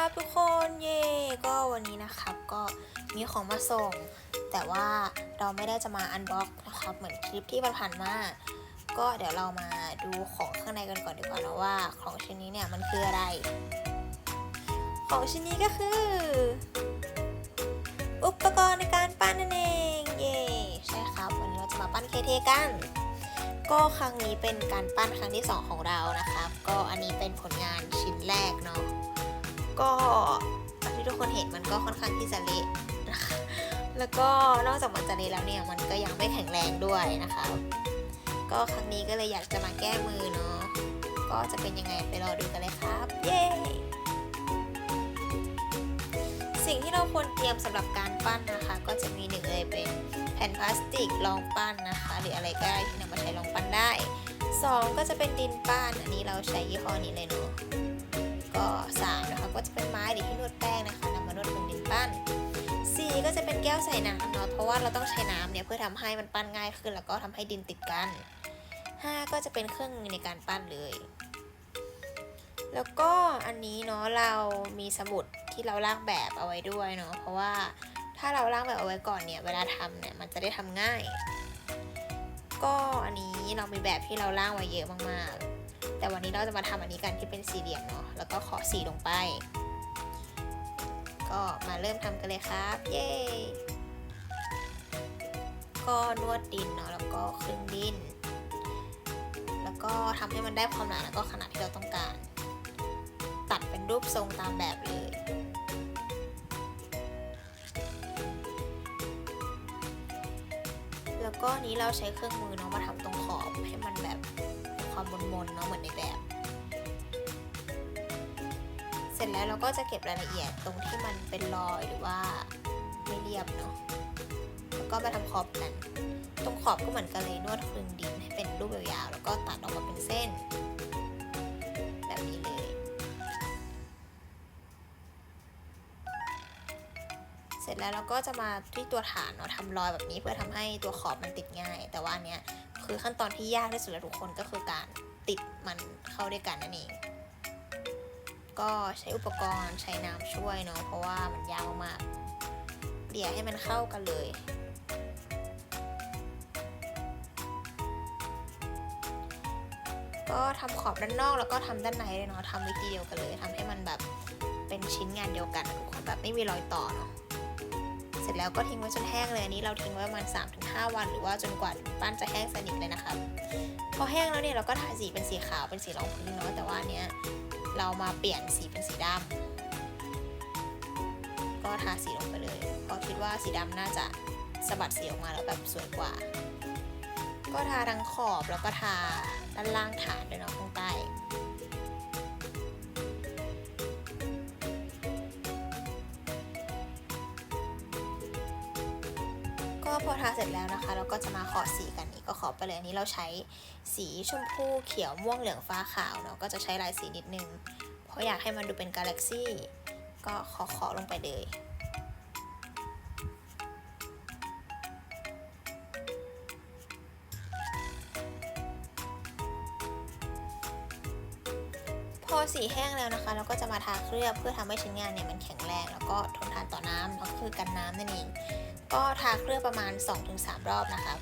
ับทุกคนเย่ก็วันนี้นะครับก็มีของมาส่ง แต่ว่าเราไม่ได้จะมาอันบ็อกนะครับเหมือนคลิปที่ผ่านมา ก็เดี๋ยวเรามาดูของข้างในกันก่อนดีกว่านะว่า ของชิ้นนี้เนี่ยมันคืออะไร ของชิ้นนี้ก็คือ อุปกรณ์ในการปั้นนั่นเองเย่ใช่ครับ วันนี้เราจะมาปั้นเคเทกัน ก็ครั้งนี้เป็นการปั้นครั้งที่ 2 ของเรานะครับ ก็อั ก็ที่ทุกคนเห็นมันก็ค่อนข้างที่จะเละนะคะแล้วก็นอกจากมันจะเละแล้วเนี่ยมันก็ยังไม่แข็งแรงด้วยนะคะ ก็ครั้งนี้ก็เลยอยากจะมาแก้มือเนาะก็จะเป็นยังไงไปรอดูกันเลยครับ เย้สิ่งที่เราควรเตรียมสำหรับการปั้นนะคะ ก็จะมีหนึ่งเลยเป็นแผ่นพลาสติกรองปั้นนะคะ หรืออะไรก็ได้ที่นำมาใช้รองปั้นได้สองก็จะเป็นดินปั้นอันนี้เราใช้ยี่ห้อนี้เลยเนาะ ก็สามนะคะก็จะเป็นไม้หรือที่นวดแป้งนะคะนำมานวดบนดินปั้นสี่ก็จะเป็นแก้วใส่น้ำเนาะเพราะว่าเราต้องใช้น้ำเนี่ยเพื่อทำให้มันปั้นง่ายขึ้น แล้วก็ทำให้ดินติดกันห้าก็จะเป็นเครื่องมือในการปั้นเลย แล้วก็อันนี้เนาะเรามีสมุดที่เราร่างแบบเอาไว้ด้วยเนาะเพราะว่าถ้าเราร่างแบบเอาไว้ก่อนเนี่ยเวลาทำเนี่ยมันจะได้ทำง่าย ก็อันนี้เรามีแบบที่เราร่างไว้เยอะมากๆ แต่วันนี้เราจะมาทำอันนี้กันที่เป็นสี่เหลี่ยมเนาะแล้วก็ขอสีลงไป ก็มาเริ่มทำกันเลยครับ เย้ก็นวดดินเนาะแล้วก็ครึ่งดิน แล้วก็ทำให้มันได้ความหนาแล้วก็ขนาดที่เราต้องการ ตัดเป็นรูปทรงตามแบบเลยแล้วก็นี้เราใช้เครื่องมือเนาะมาทำตรงขอบให้มันแบบ ความมนๆเนาะเหมือนในแบบ เสร็จแล้วเราก็จะเก็บรายละเอียดตรงที่มันเป็นรอยหรือว่าไม่เรียบเนาะแล้วก็มาทำขอบกัน ตรงขอบก็เหมือนกันเลยนวดคลึงดินให้เป็นรูปยาวๆแล้วก็ตัดออกมาเป็นเส้น แบบนี้เลย เสร็จแล้วเราก็จะมาที่ตัวฐานเนาะทำรอยแบบนี้เพื่อทำให้ตัวขอบมันติดง่าย แต่ว่าอันเนี้ย คือขั้นตอนที่ยากที่สุดแล้วทุกคนก็คือการติดมันเข้าด้วยกันนั่นเองก็ใช้อุปกรณ์ใช้น้ำช่วยเนาะเพราะว่ามันยาวมากเดี่ยให้มันเข้ากันเลยก็ทำขอบด้านนอกแล้วก็ทำด้านในเลยเนาะทำวิธีเดียวกันเลยทำให้มันแบบเป็นชิ้นงานเดียวกันทุกคนแบบไม่มีรอยต่อเนาะ สร็จแล้วก็ทิ้งไว้จนแห้งเลยอันนี้เราทิ้งไว้ประมาณ 3-5 วัน หรือว่าจนกว่าปั้นจะแห้งสนิทเลยนะคะพอแห้งแล้วเนี่ยเราก็ทาสีเป็นสีขาวเป็นสีรองพื้นเนาะแต่ว่าเนี้ยเรามาเปลี่ยนสีเป็นสีดำก็ทาสีลงไปเลยเพราะคิดว่าสีดำน่าจะสะบัดสีออกมาแล้วแบบสวยกว่า ก็ทาทั้งขอบแล้วก็ทาด้านล่างฐานด้วยเนาะข้างใต้ ก็พอทาเสร็จแล้วนะคะ เราก็จะมาขอสีกันนี่ก็ขอไปเลยอันนี้เราใช้สีชมพูเขียวม่วงเหลืองฟ้าขาวเนาะก็จะใช้ลายสีนิดนึง เพราะอยากให้มันดูเป็นกาแล็กซี่ก็ขอขอลงไปเลย พอสีแห้งแล้วนะคะ เราก็จะมาทาเคลือบเพื่อทำให้ชิ้นงานเนี่ยมันแข็งแรง แล้วก็ทนทานต่อน้ำก็คือกันน้ำนั่นเอง ก็ทาเคลือบประมาณ 2-3 รอบนะคะ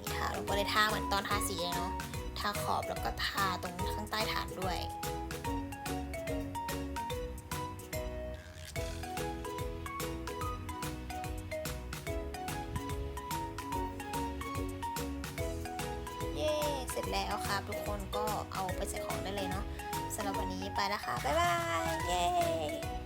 นี่ทาลงไปเลยทาเหมือนตอนทาสีเลยเนาะทาขอบแล้วก็ทาตรงข้างใต้ฐานด้วย แล้วครับ ทุกคนก็เอาไปใส่ของได้เลยเนาะสำหรับวันนี้ไปแล้วค่ะ บ๊ายบาย เย้